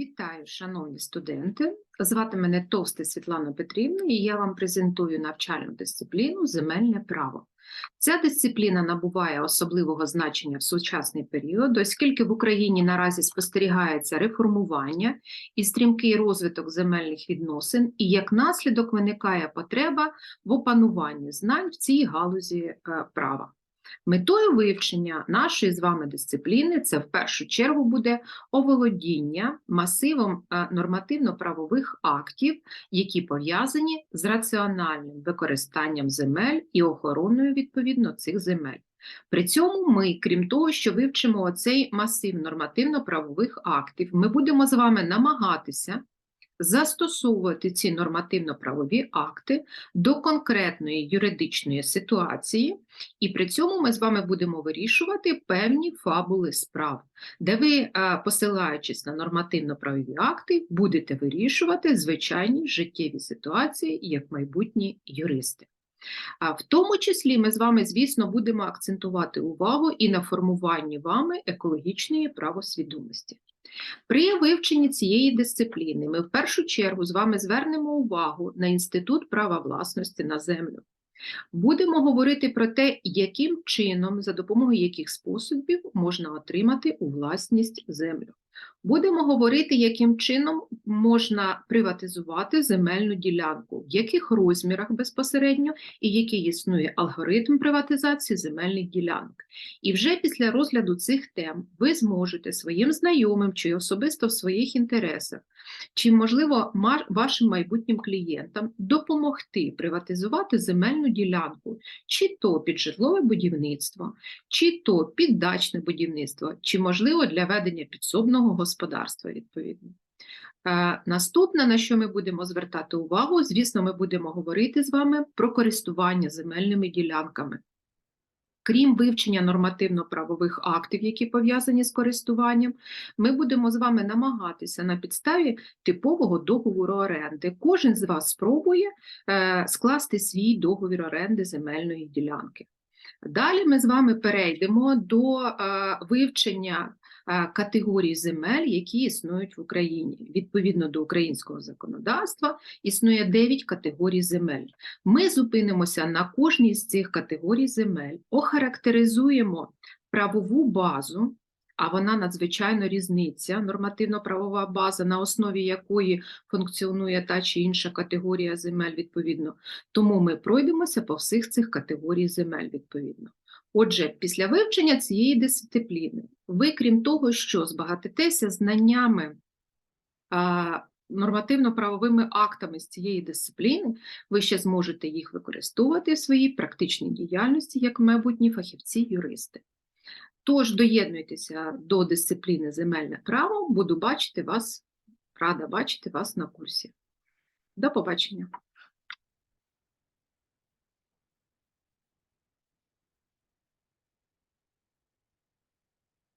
Вітаю, шановні студенти. Звати мене Товсте Світлана Петрівна, і я вам презентую навчальну дисципліну Земельне право. Ця дисципліна набуває особливого значення в сучасний період, оскільки в Україні наразі спостерігається реформування і стрімкий розвиток земельних відносин, і як наслідок виникає потреба в опануванні знань в цій галузі е, права. Метою вивчення нашої з вами дисципліни це в першу чергу буде оволодіння масивом е, нормативно-правових актів, які пов'язані з раціональним використанням земель і охороною відповідно цих земель. При цьому ми, крім того, що вивчимо оцей масив нормативно-правових актів, ми будемо з вами намагатися застосовувати ці нормативно-правові акти до конкретної юридичної ситуації, і при цьому ми з вами будемо вирішувати певні фабули справ, де ви, е, посилаючись на нормативно-правові акти, будете вирішувати звичайні життєві ситуації як майбутні юристи. В тому числі ми з вами, звісно, будемо акцентувати увагу і на формуванні вами екологічної правосвідомості. При вивченні цієї дисципліни ми в першу чергу з вами звернемо увагу на інститут права власності на землю. Будемо говорити про те, яким чином, за допомогою яких способів можна отримати у власність землю. Будемо говорити, яким чином можна приватизувати земельну ділянку, в яких розмірах безпосередньо і який існує алгоритм приватизації земельних ділянок. І вже після розгляду цих тем ви зможете своїм знайомим чи особисто в своїх інтересах, чи, можливо, вашим майбутнім клієнтам допомогти приватизувати земельну ділянку, чи то під житлове будівництво, чи то під дачне будівництво, чи, можливо, для ведення підсобного господарства відповідно. Е, Наступне, на що ми будемо звертати увагу, звісно, ми будемо говорити з вами про користування земельними ділянками. Крім вивчення нормативно-правових актів, які пов'язані з користуванням, ми будемо з вами намагатися на підставі типового договору оренди. Кожен з вас спробує е, скласти свій договір оренди земельної ділянки. Далі ми з вами перейдемо до е, вивчення категорій земель, які існують в Україні. Відповідно до українського законодавства існує 9 категорій земель. Ми зупинимося на кожній з цих категорій земель, охарактеризуємо правову базу, а вона надзвичайно різниця, нормативно-правова база, на основі якої функціонує та чи інша категорія земель відповідно. Тому ми пройдемося по всіх цих категорій земель відповідно. Отже, після вивчення цієї дисципліни, ви, крім того, що збагатитеся знаннями нормативно-правовими актами з цієї дисципліни, ви ще зможете їх використовувати в своїй практичній діяльності як майбутні фахівці-юристи. Тож доєднуйтеся до дисципліни земельне право, буду бачити вас, рада бачити вас на курсі. До побачення.